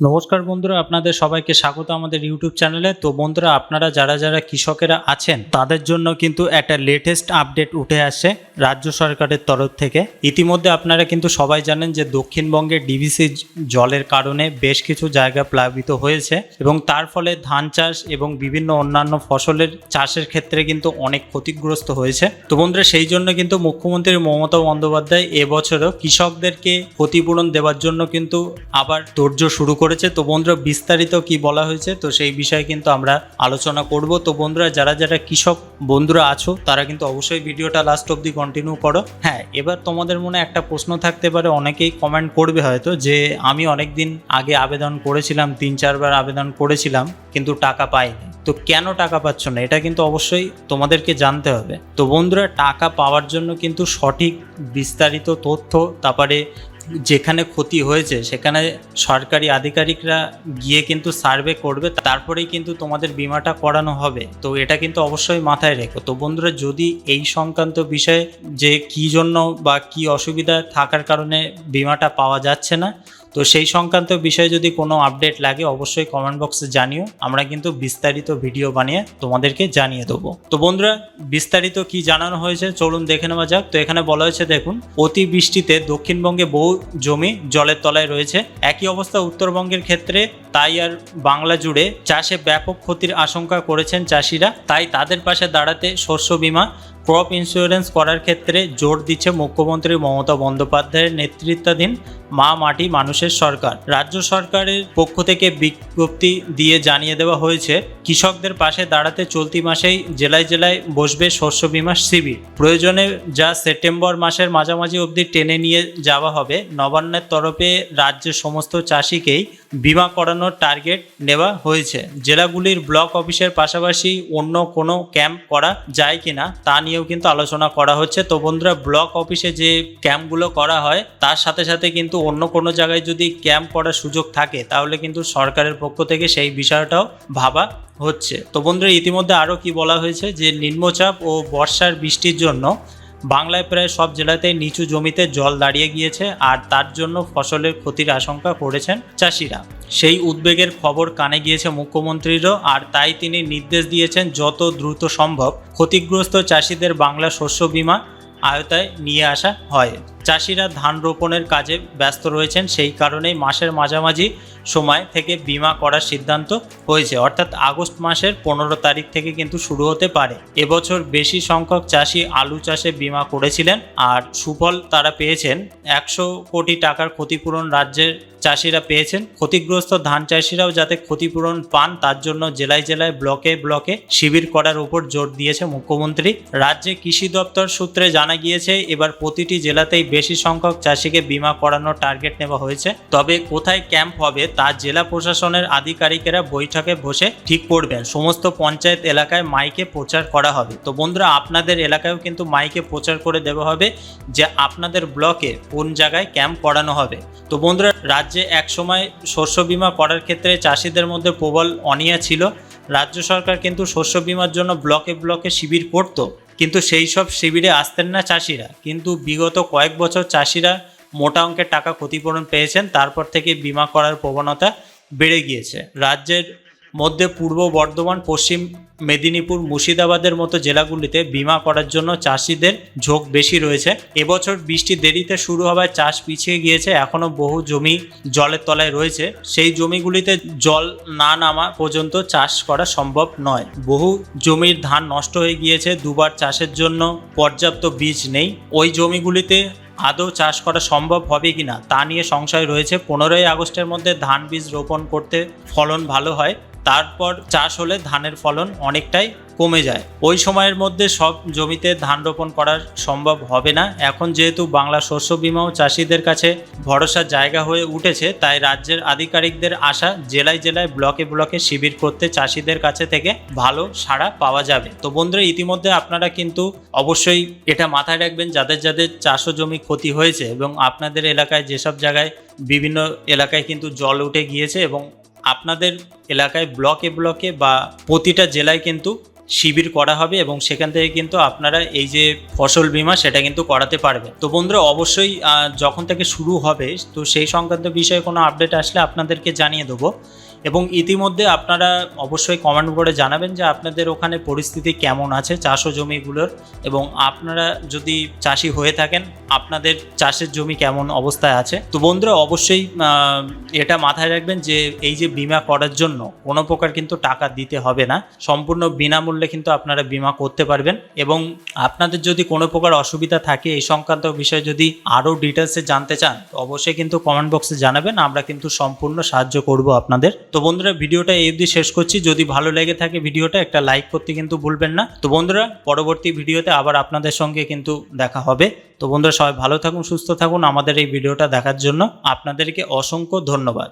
নমস্কার বন্ধুরা, আপনাদের সবাইকে স্বাগত আমাদের ইউটিউব চ্যানেলে তো বন্ধুরা, আপনারা যারা যারা কৃষকেরা আছেন, তাদের জন্য কিন্তু একটা লেটেস্ট আপডেট উঠে আসে রাজ্য সরকারের তরফ থেকে। ইতিমধ্যে আপনারা কিন্তু সবাই জানেন যে দক্ষিণবঙ্গে ডিভিসি জলের কারণে বেশ কিছু জায়গা প্লাবিত হয়েছে এবং তার ফলে ধান চাষ এবং বিভিন্ন অন্যান্য ফসলের চাষের ক্ষেত্রে কিন্তু অনেক ক্ষতিগ্রস্ত হয়েছে। তো বন্ধুরা, সেই জন্য কিন্তু মুখ্যমন্ত্রী মমতা বন্দ্যোপাধ্যায় এবছরও কৃষকদেরকে ক্ষতিপূরণ দেওয়ার জন্য কিন্তু আবার ধৈর্য শুরু করেছে। তো বন্ধুরা, বিস্তারিত কি বলা হয়েছে? তো সেই বিষয়ে কিন্তু আমরা আলোচনা করব। তো বন্ধুরা, যারা যারা কৃষক বন্ধুরা আছো, তারা কিন্তু অবশ্যই ভিডিওটা লাস্ট অবধি কন্টিনিউ করো। হ্যাঁ এবার তোমাদের মনে একটা প্রশ্ন থাকতে পারে, অনেকেই কমেন্ট করবে হয়তো, যে আমি অনেক দিন আগে আবেদন করেছিলাম, তিন চারবার আবেদন করেছিলাম, কিন্তু টাকা পাইনি। তো কেন টাকা পাচ্ছ না? এটা কিন্তু অবশ্যই তোমাদেরকে জানতে হবে। তো বন্ধুরা, টাকা পাওয়ার জন্য কিন্তু সঠিক বিস্তারিত তথ্য, তারপরে যেখানে ক্ষতি হয়েছে, সেখানে সরকারি আধিকারিকরা গিয়ে কিন্তু সার্ভে করবে, তারপরেই কিন্তু তোমাদের বিমাটা করানো হবে। তো এটা কিন্তু অবশ্যই মাথায় রেখো। তো বন্ধুরা, যদি এই সংক্রান্ত বিষয়ে যে কি জন্য বা কি অসুবিধা থাকার কারণে বিমাটা পাওয়া যাচ্ছে না তো সেই সংক্রান্ত বিষয়ে যদি কোনো আপডেট লাগে, অবশ্যই কমেন্ট বক্সে জানিও। আমরা কিন্তু বিস্তারিত ভিডিও বানিয়ে তোমাদেরকে জানিয়ে দেবো। তো বন্ধুরা, বিস্তারিত কি জানানো হয়েছে চলুন দেখে নেওয়া যাক। তো এখানে বলা হয়েছে, দেখুন, অতিবৃষ্টিতে দক্ষিণবঙ্গে বহু জমি জলের তলায় রয়েছে। একই অবস্থা উত্তরবঙ্গের ক্ষেত্রে। তাই আর বাংলা জুড়ে চাষে ব্যাপক ক্ষতির আশঙ্কা করেছেন চাষিরা। তাই তাদের পাশে দাঁড়াতে শস্য বীমা ক্রপ ইন্স্যুরেন্স করার ক্ষেত্রে জোর দিচ্ছে মুখ্যমন্ত্রী মমতা বন্দ্যোপাধ্যায়ের নেতৃত্বাধীন মা মাটি মানুষের সরকার। রাজ্য সরকারের পক্ষ থেকে বিজ্ঞপ্তি দিয়ে জানিয়ে দেওয়া হয়েছে, কৃষকদের পাশে দাঁড়াতে চলতি মাসেই জেলায় জেলায় বসবে শস্য বীমা শিবির। প্রয়োজনে যা সেপ্টেম্বর মাসের মাঝামাঝি অবধি টেনে নিয়ে যাওয়া হবে, নবান্নের তরফে রাজ্যের সমস্ত চাষিকেই বিমা করানোর টার্গেট নেওয়া হয়েছে। জেলাগুলির ব্লক অফিসের পাশাপাশি অন্য কোনো ক্যাম্প করা যায় কিনা তা নিয়েও কিন্তু আলোচনা করা হচ্ছে। তো বন্ধুরা, ব্লক অফিসে যে ক্যাম্পগুলো করা হয়, তার সাথে সাথে কিন্তু অন্য কোনো জায়গায় যদি ক্যাম্প করার সুযোগ থাকে, তাহলে কিন্তু সরকারের পক্ষ থেকে সেই বিষয়টাও ভাবা হচ্ছে। তো বন্ধুরা, ইতিমধ্যে আরও কি বলা হয়েছে যে, নিম্নচাপ ও বর্ষার বৃষ্টির জন্য বাংলায় প্রায় সব জেলাতেই নিচু জমিতে জল দাঁড়িয়ে গিয়েছে, আর তার জন্য ফসলের ক্ষতির আশঙ্কা করেছেন চাষিরা। সেই উদ্বেগের খবর কানে গিয়েছে মুখ্যমন্ত্রীরও, আর তাই তিনি নির্দেশ দিয়েছেন যত দ্রুত সম্ভব ক্ষতিগ্রস্ত চাষিদের বাংলা শস্য বিমা আয়তায় নিয়ে আসা হয়। চাষিরা ধান রোপণের কাজে ব্যস্ত রয়েছেন, সেই কারণেই মাসের মাঝামাঝি সময় থেকে বিমা করার সিদ্ধান্ত হয়েছে। অর্থাৎ আগস্ট মাসের পনেরো তারিখ থেকে কিন্তু শুরু হতে পারে। এবছর বেশি সংখ্যক চাষি আলু চাষে বিমা করেছিলেন আর সুফল তারা পেয়েছেন। একশো কোটি টাকার ক্ষতিপূরণ রাজ্যের চাষিরা পেয়েছেন। ক্ষতিগ্রস্ত ধান চাষিরাও যাতে ক্ষতিপূরণ পান, তার জন্য জেলায় জেলায় ব্লকে ব্লকে শিবির করার উপর জোর দিয়েছে মুখ্যমন্ত্রী। রাজ্যে কৃষি দপ্তর সূত্রে জানা গিয়েছে, এবার প্রতিটি জেলাতেই বেশি সংখ্যক চাষিকে বিমা করানোর টার্গেট নেওয়া হয়েছে। তবে কোথায় ক্যাম্প হবে তা জেলা প্রশাসনের আধিকারিকেরা বৈঠকে বসে ঠিক করবেন। সমস্ত পঞ্চায়েত এলাকায় মাইকে প্রচার করা হবে। তো বন্ধুরা, আপনাদের এলাকায়ও কিন্তু মাইকে প্রচার করে দেওয়া হবে যে আপনাদের ব্লকে কোন জায়গায় ক্যাম্প করানো হবে। তো বন্ধুরা, রাজ্যে একসময় শস্য বিমা করার ক্ষেত্রে চাষিদের মধ্যে প্রবল অনিয়া ছিল। রাজ্য সরকার কিন্তু শস্য বিমার জন্য ব্লকে ব্লকে শিবির করত। কিন্তু সেই সব শিবিরে আসতেন না চাষিরা। কিন্তু বিগত কয়েক বছর চাষিরা মোটা অঙ্কের টাকা ক্ষতিপূরণ পেয়েছেন, তারপর থেকে বিমা করার প্রবণতা বেড়ে গিয়েছে। রাজ্যের মধ্যে পূর্ব বর্ধমান, পশ্চিম মেদিনীপুর, মুর্শিদাবাদের মতো জেলাগুলিতে বিমা করার জন্য চাষিদের ঝোঁক বেশি রয়েছে। এবছর বৃষ্টি দেরিতে শুরু হওয়ায় চাষ পিছিয়ে গিয়েছে, এখনও বহু জমি জলের তলায় রয়েছে। সেই জমিগুলিতে জল না নামা পর্যন্ত চাষ করা সম্ভব নয়। বহু জমির ধান নষ্ট হয়ে গিয়েছে, দুবার চাষের জন্য পর্যাপ্ত বীজ নেই। ওই জমিগুলিতে আদৌ চাষ করা সম্ভব হবে কিনা তা নিয়ে সংশয় রয়েছে। পনেরোই আগস্টের মধ্যে ধান বীজ রোপণ করতে ফলন ভালো হয়। তারপর চাষ হলে ধানের ফলন অনেকটাই কমে যায়। ওই সময়ের মধ্যে সব জমিতে ধান রোপণ করা সম্ভব হবে না। এখন যেহেতু বাংলা শস্য বিমাও চাষিদের কাছে ভরসার জায়গা হয়ে উঠেছে, তাই রাজ্যের আধিকারিকদের আশা জেলায় জেলায় ব্লকে ব্লকে শিবির করতে চাষিদের কাছে থেকে ভালো সাড়া পাওয়া যাবে। তো বন্ধুরা, ইতিমধ্যে আপনারা কিন্তু অবশ্যই এটা মাথায় রাখবেন, যাদের যাদের চাষও জমি ক্ষতি হয়েছে এবং আপনাদের এলাকায় যেসব জায়গায় বিভিন্ন এলাকায় কিন্তু জল উঠে গিয়েছে এবং আপনাদের এলাকায় ব্লকে ব্লকে বা প্রতিটা জেলায় কিন্তু শিবির করা হবে এবং সেখান থেকে কিন্তু আপনারা এই যে ফসল বীমা, সেটা কিন্তু করাতে পারবে তো বন্ধুরা, অবশ্যই যখন থেকে শুরু হবে, তো সেই সংক্রান্ত বিষয়ে কোনো আপডেট আসলে আপনাদেরকে জানিয়ে দেবো। এবং ইতিমধ্যে আপনারা অবশ্যই কমেন্ট করে জানাবেন যে আপনাদের ওখানে পরিস্থিতি কেমন আছে চাষ ও জমিগুলোর এবং আপনারা যদি চাষি হয়ে থাকেন, আপনাদের চাষের জমি কেমন অবস্থায় আছে? তো বন্ধুরা, অবশ্যই এটা মাথায় রাখবেন যে এই যে বিমা করার জন্য কোনো প্রকার কিন্তু টাকা দিতে হবে না। সম্পূর্ণ বিনামূল্যে কিন্তু আপনারা বিমা করতে পারবেন এবং আপনাদের যদি কোনো প্রকার অসুবিধা থাকে এই সংক্রান্ত বিষয়ে যদি আরও ডিটেলসে জানতে চান অবশ্যই কিন্তু কমেন্ট বক্সে জানাবেন, আমরা কিন্তু সম্পূর্ণ সাহায্য করব আপনাদের। তো বন্ধুরা, ভিডিওটা এই অবধি শেষ করছি। যদি ভালো লেগে থাকে ভিডিওটা, একটা লাইক করতে কিন্তু ভুলবেন না। তো বন্ধুরা, পরবর্তী ভিডিওতে আবার আপনাদের সঙ্গে কিন্তু দেখা হবে। তো বন্ধুরা, সবাই ভালো থাকুন, সুস্থ থাকুন আমাদের এই ভিডিওটা দেখার জন্য। আপনাদেরকে অসংখ্য ধন্যবাদ।